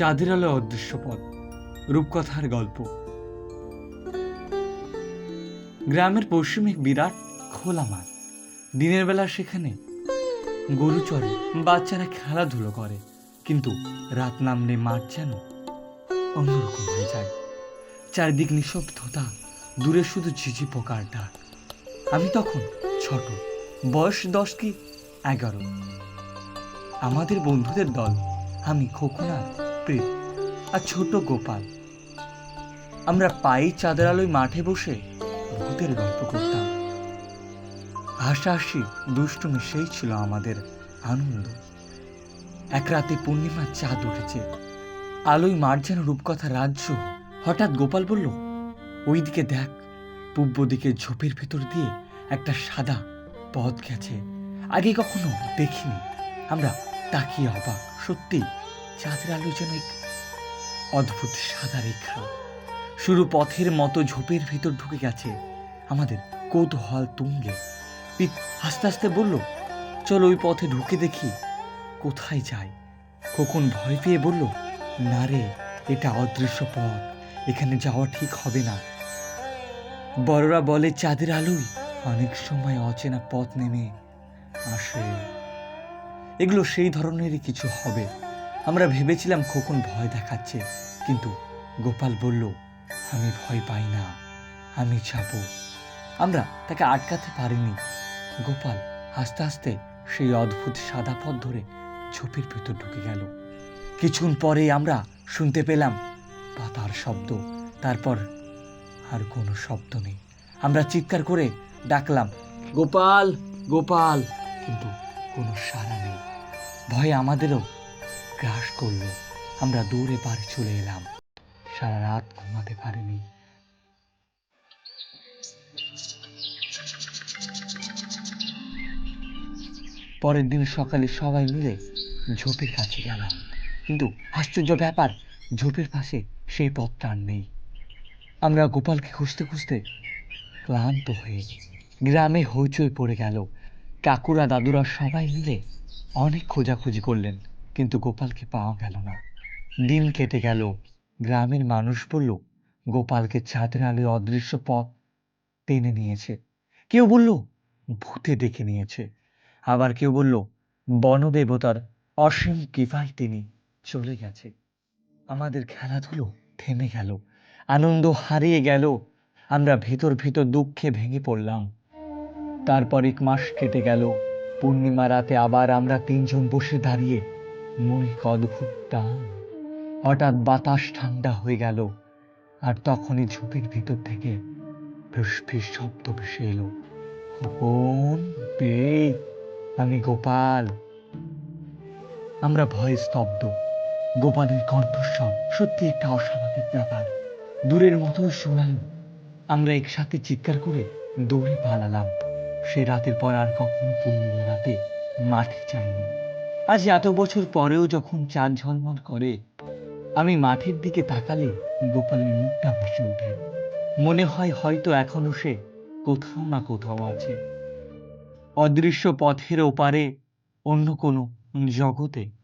চাঁদের আলো অদৃশ্য পথ, রূপকথার গল্প। গ্রামের পশ্চিমে বিরাট খোলা মাঠ। দিনের বেলা সেখানে গরু চড়ে বাচ্চারা খেলাধুলো করে, কিন্তু রাত নামলে মাঠ যেন অন্যরকম হয়ে যায়। চারিদিক নিঃশব্দতা, দূরে শুধু ঝিঝি পোকার ডাক। আমি তখন ছোট, বয়স দশ কি এগারো। আমাদের বন্ধুদের দল, আমি খোকনা প্রীত আর ছোট গোপাল, আমরা পায়ে চাঁদের আলোয় মাঠে বসে ভূতের গল্প করতাম। হাসাহাসি, দুষ্টুমি সেই ছিল আমাদের আনন্দ। এক রাতে পূর্ণিমার চাঁদ উঠেছে। আলোয় মাঠ যেন রূপকথা রাজ্য। হঠাৎ গোপাল বলল, ওইদিকে দেখ পূর্ব দিকে ঝোপের ভেতর দিয়ে একটা সাদা পথ গেছে। আগে কখনো দেখিনি। আমরা তাকিয়ে অবাক সত্যি চাঁদের আলো যেন এক অদ্ভুত সাদা রেখা। শুরু পথের মতো ঝোপের ভিতর ঢুকে গেছে। আমাদের কৌতূহল তুঙ্গে। পিত আস্তে আস্তে বলল, চলো ওই পথে ঢুকে দেখি, কোথায় যায় খোকন ভয় পেয়ে বলল, না রে, এটা অদৃশ্য পথ। এখানে যাওয়া ঠিক হবে না। বড়রা বলে, চাঁদের আলোয় অনেক সময় অচেনা পথ নেমে আসে। এগুলো সেই ধরনেরই কিছু হবে। আমরা ভেবেছিলাম খোকন ভয় দেখাচ্ছে, কিন্তু গোপাল বলল, আমি ভয় পাই না, আমি যাব। আমরা তাকে আটকাতে পারিনি। গোপাল আস্তে আস্তে সেই অদ্ভুত সাদা পথ ধরে ঝোপের ভেতর ঢুকে গেল। কিছুক্ষণ পরে আমরা শুনতে পেলাম পাতার শব্দ, তারপর আর কোনো শব্দ নেই। আমরা চিৎকার করে ডাকলাম, গোপাল গোপাল! কিন্তু কোনো সাড়া নেই। ভয়ে আমাদেরও গ্রাস করল, আমরা দূরে বাড়ি চলে এলাম। সারা রাত ঘুমাতে পারিনি। পরের দিন সকালে সবাই মিলে ঝোপের কাছে গেলাম। কিন্তু আশ্চর্য ব্যাপার, ঝোপের পাশে সেই পথটা আর নেই। আমরা গোপালকে খুঁজতে খুঁজতে ক্লান্ত হয়ে গ্রামে হইচই পড়ে গেল। কাকুরা, দাদুরা সবাই মিলে অনেক খোঁজাখুঁজি করলেন। কিন্তু গোপালকে পাওয়া গেল না। দিন কেটে গেল, গ্রামের মানুষ বলল, গোপালকে চাঁদের আলোয় অদৃশ্য পথ টেনে নিয়েছে। কেউ বলল, ভূতে ডেকে নিয়েছে। আবার কেউ বলল, বনদেবতার অসীম কৃপায় তিনি চলে গেছে। আমাদের খেলাধুলো থেমে গেল, আনন্দ হারিয়ে গেল, আমরা ভেতর ভেতর দুঃখে ভেঙে পড়লাম। তারপর এক মাস কেটে গেল, পূর্ণিমা রাতে আবার আমরা তিনজন বসে দাঁড়িয়ে মনে অদ্ভুত টান হঠাৎ বাতাস ঠান্ডা হয়ে গেল, আর তখনই ঝোপের ভিতর থেকে ফিস শব্দ ভেসে এলো। কোন বে আমি গোপাল। আমরা ভয়ে স্তব্ধ। গোপালের কণ্ঠস্বর সত্যি একটা অস্বাভাবিক ব্যাপার। দূরের মতো শোনাল আমরা একসাথে চিৎকার করে দৌড়ে পালালাম। সে রাতের পর আর কখনো পূর্ণিমা রাতে মাঠে যাইনি। আজ এত বছর পরেও যখন চাঁদ ঝলমল করে, আমি মাঠের দিকে তাকালে গোপালের মুখটা ভেসে ওঠে। মনে হয় হয়তো এখনও সে কোথাও না কোথাও আছে। অদৃশ্য পথের ওপারে অন্য কোনো জগতে